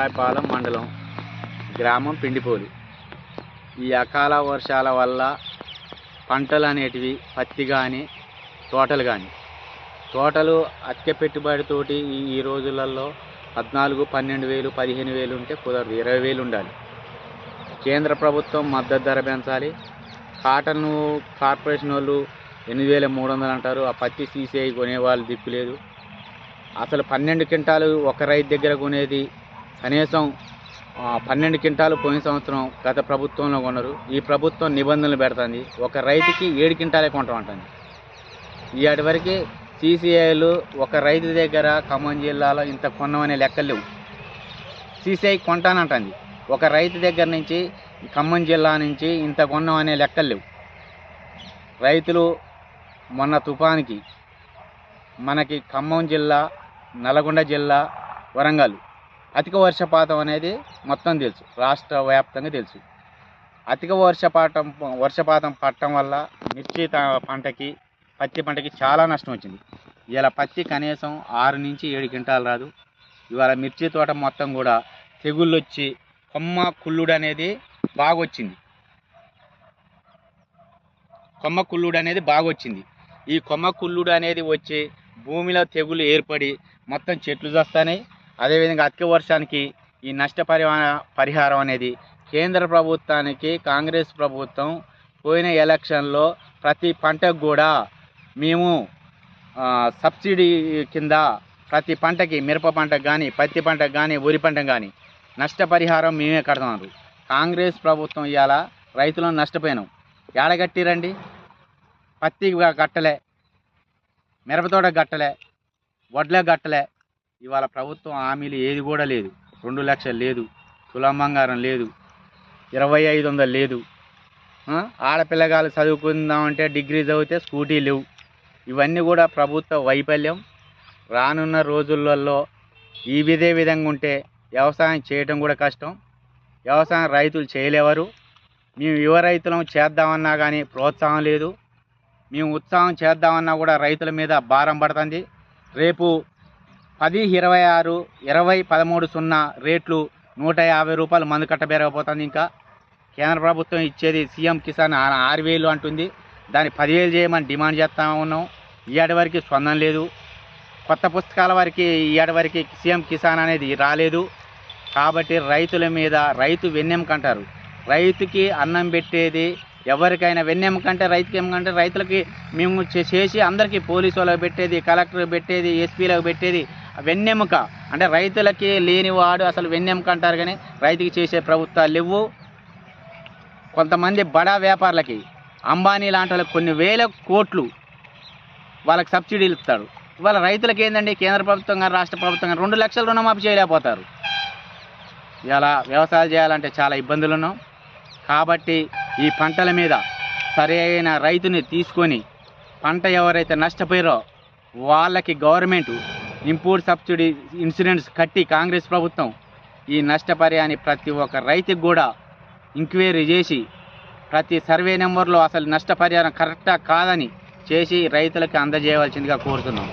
రాయపాలెం మండలం గ్రామం పిండిపోలి. ఈ అకాల వర్షాల వల్ల పంటలు అనేటివి పత్తి కానీ తోటలు కానీ తోటలు అత్య పెట్టుబడితోటి ఈ ఈ రోజులలో పద్నాలుగు పన్నెండు వేలు పదిహేను వేలు ఉంటే కుదరదు. ఇరవై వేలు ఉండాలి. కేంద్ర ప్రభుత్వం మద్దతు ధర పెంచాలి. కాటన్ కార్పొరేషన్ వాళ్ళు ఎనిమిది వేల మూడు వందలు అంటారు. ఆ పత్తి సీసీఐ కొనేవాళ్ళు దిక్కు లేదు. అసలు పన్నెండు క్వింటాలు ఒక రైతు దగ్గర కొనేది కనీసం పన్నెండు క్వింటాలు పోయిన సంవత్సరం గత ప్రభుత్వంలో కొన్నారు. ఈ ప్రభుత్వం నిబంధనలు పెడుతుంది. ఒక రైతుకి ఏడు క్వింటాలే కొంటామంటుంది ఈ వరకు సీసీఐలు ఒక రైతు దగ్గర ఖమ్మం జిల్లాలో ఇంత కొన్నామనే లెక్కలు లేవు. సీసీఐ కొంటానంటుంది. ఒక రైతు దగ్గర నుంచి ఖమ్మం జిల్లా నుంచి ఇంత కొన్నామనే లెక్కలు లేవు. రైతులు మొన్న తుఫానికి మనకి ఖమ్మం జిల్లా నల్గొండ జిల్లా వరంగల్ అధిక వర్షపాతం అనేది మొత్తం తెలుసు రాష్ట్ర వ్యాప్తంగా తెలుసు. అధిక వర్షపాతం వర్షపాతం పడటం వల్ల మిర్చి పంటకి పత్తి పంటకి చాలా నష్టం వచ్చింది. ఇలా పత్తి కనీసం ఆరు నుంచి ఏడు క్వింటాలు రాదు. ఇవాళ మిర్చి తోట మొత్తం కూడా తెగుళ్ళు వచ్చి కొమ్మ కుళ్ళుడు అనేది బాగా వచ్చింది కొమ్మ కుళ్ళుడు అనేది బాగా వచ్చింది ఈ కొమ్మ కుళ్ళుడు అనేది వచ్చి భూమిలో తెగులు ఏర్పడి మొత్తం చెట్లు చేస్తాయి అదేవిధంగా అధిక వర్షానికి ఈ నష్ట పరిహారం అనేది కేంద్ర ప్రభుత్వానికి కాంగ్రెస్ ప్రభుత్వం పోయిన ఎలక్షన్లో ప్రతి పంటకు కూడా మేము సబ్సిడీ కింద ప్రతి పంటకి మిరప పంటకు కానీ పత్తి పంటకు కానీ వరి పంటకు కానీ నష్టపరిహారం మేమే కడుతున్నారు. కాంగ్రెస్ ప్రభుత్వం ఇవాళ రైతులను నష్టపోయినాం. ఏడగట్టిరండి పత్తి కట్టలే. మిరపతోట కట్టలే. వడ్ల కట్టలే. ఇవాళ ప్రభుత్వం హామీలు ఏది కూడా లేదు. రెండు లక్షలు లేదు. తులం బంగారం లేదు. ఇరవై ఐదు వందలు లేదు. ఆడపిల్లగాలు చదువుకుందామంటే డిగ్రీ చదివితే స్కూటీ లేవు. ఇవన్నీ కూడా ప్రభుత్వ వైఫల్యం. రానున్న రోజులలో ఈ విధే విధంగా ఉంటే వ్యవసాయం చేయటం కూడా కష్టం. వ్యవసాయం రైతులు చేయలేవారు. మేము యువ రైతులం చేద్దామన్నా కానీ ప్రోత్సాహం లేదు. మేము ఉత్సాహం చేద్దామన్నా కూడా రైతుల మీద భారం పడుతుంది. రేపు పది ఇరవై ఆరు ఇరవై పదమూడు సున్నా రేట్లు నూట యాభై రూపాయలు మందు కట్ట ఇంకా. కేంద్ర ప్రభుత్వం ఇచ్చేది సీఎం కిసాన్ ఆరు వేలు అంటుంది. దాన్ని పదివేలు చేయమని డిమాండ్ చేస్తా ఉన్నాం. ఈయాడి వరకు స్పందన లేదు. కొత్త పుస్తకాల వరకు ఈయాడి వరకు సీఎం కిసాన్ అనేది రాలేదు. కాబట్టి రైతుల మీద రైతు వెన్నెముక అంటారు రైతుకి అన్నం పెట్టేది ఎవరికైనా వెన్నెముక అంటే రైతుకి ఏమకంటే రైతులకి మేము చేసి అందరికీ పోలీసు వాళ్ళకి పెట్టేది కలెక్టర్ పెట్టేది ఎస్పీలకు పెట్టేది వెన్నెముక. అంటే రైతులకి లేనివాడు అసలు వెన్నెముక అంటారు కానీ రైతుకి చేసే ప్రభుత్వాలు లేవు. కొంతమంది బడా వ్యాపారులకి అంబానీ లాంటి వాళ్ళకి కొన్ని వేల కోట్లు వాళ్ళకి సబ్సిడీలు ఇస్తాడు ఇవాళ రైతులకి ఏందండి? కేంద్ర ప్రభుత్వం కానీ రాష్ట్ర ప్రభుత్వం కానీ రెండు లక్షల రుణమాఫీ చేయలేకపోతారు. ఇలా వ్యవసాయం చేయాలంటే చాలా ఇబ్బందులు ఉన్నాం. కాబట్టి ఈ పంటల మీద సరైన రైతుని తీసుకొని పంట ఎవరైతే నష్టపోయారో వాళ్ళకి గవర్నమెంట్ ఇంపోర్ట్ సబ్సిడీ ఇన్సూరెన్స్ కట్టి కాంగ్రెస్ ప్రభుత్వం ఈ నష్టపరిహాన్ని ప్రతి ఒక్క రైతుకు కూడా ఎంక్వైరీ చేసి ప్రతి సర్వే నెంబర్లో అసలు నష్టపరిహారం కరెక్టా కాదని చేసి రైతులకు అందజేయవలసిందిగా కోరుతున్నాం.